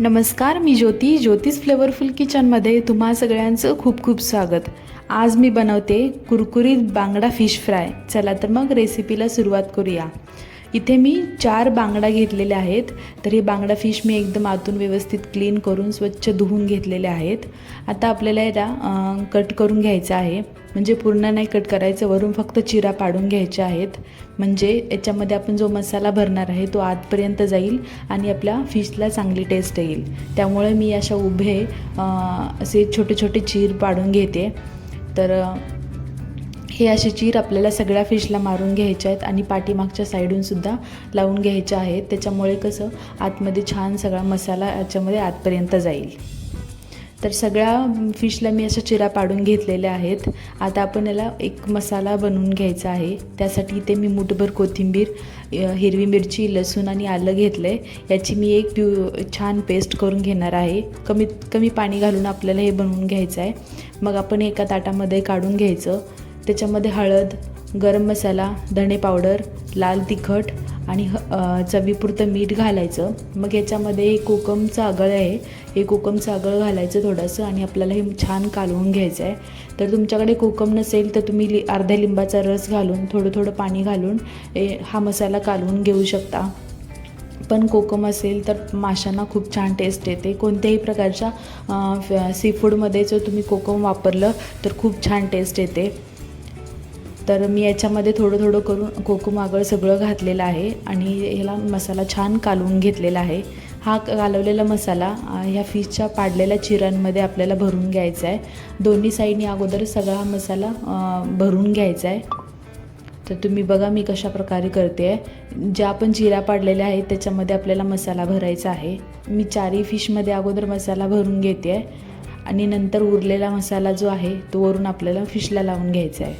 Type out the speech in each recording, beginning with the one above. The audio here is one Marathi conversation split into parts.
नमस्कार मी ज्योती ज्योतिष फ्लेवरफुल किचनमध्ये तुम्हा सगळ्यांचं खूप खूप स्वागत. आज मी बनवते कुरकुरीत बांगडा फिश फ्राय. चला तर मग रेसिपीला सुरुवात करूया. इथे मी चार बांगडा घेतलेल्या आहेत. तर हे बांगडा फिश मी एकदम आतून व्यवस्थित क्लीन करून स्वच्छ धुवून घेतलेले आहेत. आता आपल्याला याला कट करून घ्यायचं आहे. म्हणजे पूर्ण नाही कट करायचं वरून फक्त चिरा पाडून घ्यायच्या आहेत. म्हणजे याच्यामध्ये आपण जो मसाला भरणार आहे तो आतपर्यंत जाईल आणि आपल्या फिशला चांगली टेस्ट येईल. त्यामुळे मी अशा उभे असे छोटे छोटे चीर पाडून घेते. तर हे असे चीर आपल्याला सगळ्या फिशला मारून घ्यायचे आहेत आणि पाठीमागच्या साईडूनसुद्धा लावून घ्यायचे आहेत. त्याच्यामुळे कसं आतमध्ये छान सगळा मसाला याच्यामध्ये आतपर्यंत जाईल. तर सगळ्या फिशला मी अशा चिरा पाडून घेतलेल्या आहेत. आता आपण याला एक मसाला बनवून घ्यायचा आहे. त्यासाठी इथे मी मुठभर कोथिंबीर हिरवी मिरची लसूण आणि आलं घेतलं आहे याची मी एक प्यू छान पेस्ट करून घेणार आहे. कमीत कमी पाणी घालून आपल्याला हे बनवून घ्यायचं आहे मग आपण एका ताटामध्ये काढून घ्यायचं. त्याच्यामध्ये हळद गरम मसाला धणे पावडर लाल तिखट आणि ह चवीपुरतं मीठ घालायचं. मग याच्यामध्ये एक कोकमचं आगळ आहे. हे कोकमचं आगळ घालायचं थोडंसं आणि आपल्याला हे छान कालवून घ्यायचं आहे. तर तुमच्याकडे कोकम नसेल तर तुम्ही लि अर्ध्या लिंबाचा रस घालून थोडं थोडं पाणी घालून ए हा मसाला कालवून घेऊ शकता. पण कोकम असेल तर माशांना खूप छान टेस्ट येते. कोणत्याही प्रकारच्या सी फूडमध्ये जर तुम्ही कोकम वापरलं तर खूप छान टेस्ट येते. तर मी याच्यामध्ये थोडं थोडं करून कोकम आगळ सगळं घातलेलं आहे आणि ह्याला मसाला छान कालवून घेतलेला आहे. हा कालवलेला मसाला ह्या फिशच्या पाडलेल्या चिरांमध्ये आपल्याला भरून घ्यायचा आहे. दोन्ही साईडनी अगोदर सगळा हा मसाला भरून घ्यायचा आहे. तर तुम्ही बघा मी कशा प्रकारे करते. आहे ज्या आपण जिरा पाडलेल्या आहेत त्याच्यामध्ये आपल्याला मसाला भरायचा आहे. मी चारही फिशमध्ये अगोदर मसाला भरून घेते. आहे आणि नंतर उरलेला मसाला जो आहे तो वरून आपल्याला फिशला लावून घ्यायचा आहे.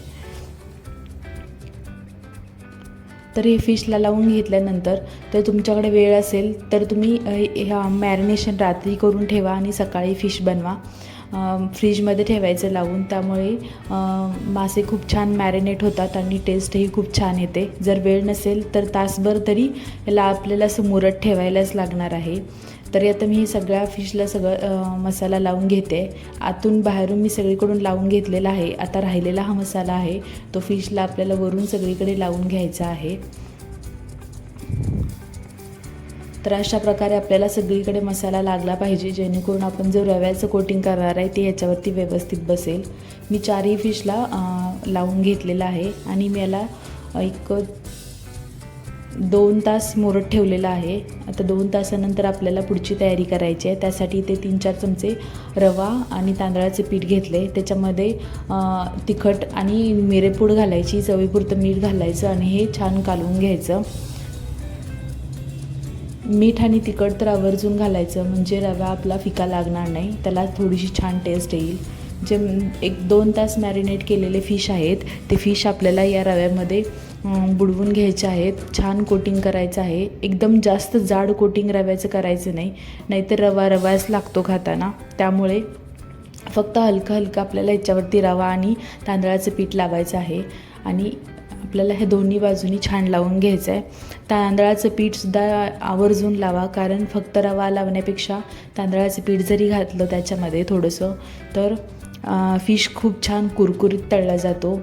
तर हे फिशला लावून घेतल्यानंतर तर तुमच्याकडे वेळ असेल तर तुम्ही ह्या मॅरिनेशन रात्री करून ठेवा आणि सकाळी फिश बनवा. फ्रीजमध्ये ठेवायचं लावून. त्यामुळे मासे खूप छान मॅरिनेट होतात आणि टेस्टही खूप छान येते. जर वेळ नसेल तर तासभर तरी याला आपल्याला असं मुरत ठेवायलाच लागणार आहे. तरी आता मी सगळ्या फिशला सगळं मसाला लावून घेते. आतून बाहेरून मी सगळीकडून लावून घेतलेला आहे. आता राहिलेला हा मसाला आहे. तो फिशला आपल्याला वरून सगळीकडे लावून घ्यायचा आहे. तर अशा प्रकारे आपल्याला सगळीकडे मसाला लागला पाहिजे. जेणेकरून आपण जो रव्याचं कोटिंग करणार आहे ते याच्यावरती व्यवस्थित बसेल. मी चारही फिशला लावून घेतलेला आहे. आणि मी याला एक दोन तास मोरत ठेवलेला आहे. आता दोन तासानंतर आपल्याला पुढची तयारी करायची आहे. त्यासाठी ते तीन चार चमचे रवा आणि तांदळाचे पीठ घेतले. त्याच्यामध्ये तिखट आणि मिरेपूड घालायची चवीपुरतं मीठ घालायचं आणि हे छान कालवून घ्यायचं. मीठ आणि तिखट तर आवर्जून घालायचं म्हणजे रवा आपला फिका लागणार नाही. त्याला थोडीशी छान टेस्ट येईल. जे एक दोन तास मॅरिनेट केलेले फिश आहेत ते फिश आपल्याला या रव्यामध्ये बुडवून घ्यायचे आहेत छान कोटिंग करायचं आहे. एकदम जास्त जाड कोटिंग रव्याचं करायचं नाही नाहीतर रवा रवाच लागतो खाताना. त्यामुळे फक्त हलकं हलकं आपल्याला याच्यावरती रवा आणि तांदळाचं पीठ लावायचं आहे. आणि आपल्याला हे दोन्ही बाजूनी छान लावून घ्यायचं आहे. तांदळाचं पीठसुद्धा आवर्जून लावा कारण फक्त रवा लावण्यापेक्षा तांदळाचं पीठ जरी घातलं त्याच्यामध्ये थोडंसं तर फिश खूप छान कुरकुरीत तळला जातो.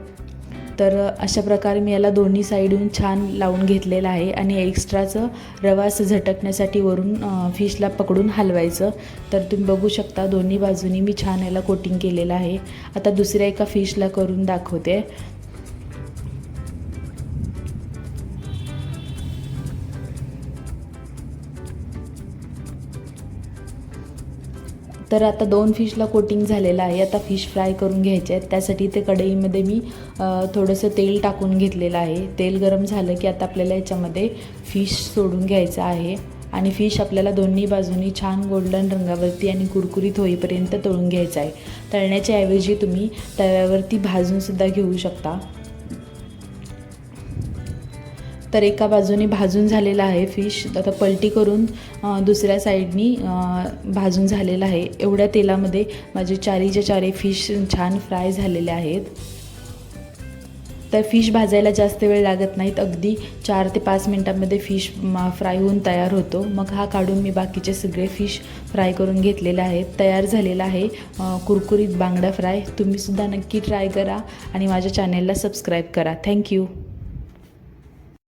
तर अशा प्रकारे मी याला दोन्ही साईडून छान लावून घेतलेलं आहे आणि एक्स्ट्राचं रवा असं झटकण्यासाठी वरून फिशला पकडून हलवायचं. तर तुम्ही बघू शकता दोन्ही बाजूनी मी छान याला कोटिंग केलेलं आहे. आता दुसऱ्या एका फिशला करून दाखवते. तर आता दोन फिशला कोटिंग झालेलं आहे. आता फिश फ्राय करून घ्यायचे आहेत. त्यासाठी ते कढईमध्ये मी थोडंसं तेल टाकून घेतलेलं आहे. तेल गरम झालं की आता आपल्याला याच्यामध्ये फिश सोडून घ्यायचं आहे. आणि फिश आपल्याला दोन्ही बाजूनी छान गोल्डन रंगावरती आणि कुरकुरीत होईपर्यंत तळून घ्यायचं आहे. तळण्याच्या ऐवजी तुम्ही तव्यावरती भाजूनसुद्धा घेऊ शकता. तर एका बाजूने भाजून झालेला आहे फिश. आता पलटी करून दुसऱ्या साईडनी भाजून झालेला आहे. एवढ्या तेलामध्ये माझे चारीचे चारी फिश छान फ्राय झालेले आहेत. तर फिश भाजायला जास्त वेळ लागत नाहीत. अगदी चार ते पाच मिनटामध्ये फिश फ्राय होऊन तयार होतो. मग हा काढून मी बाकीचे सगळे फिश फ्राय करून घेतलेले आहेत. तयार झालेला आहे कुरकुरीत बांगडा फ्राय. तुम्हीसुद्धा नक्की ट्राय करा आणि माझ्या चॅनेलला सबस्क्राईब करा. थँक्यू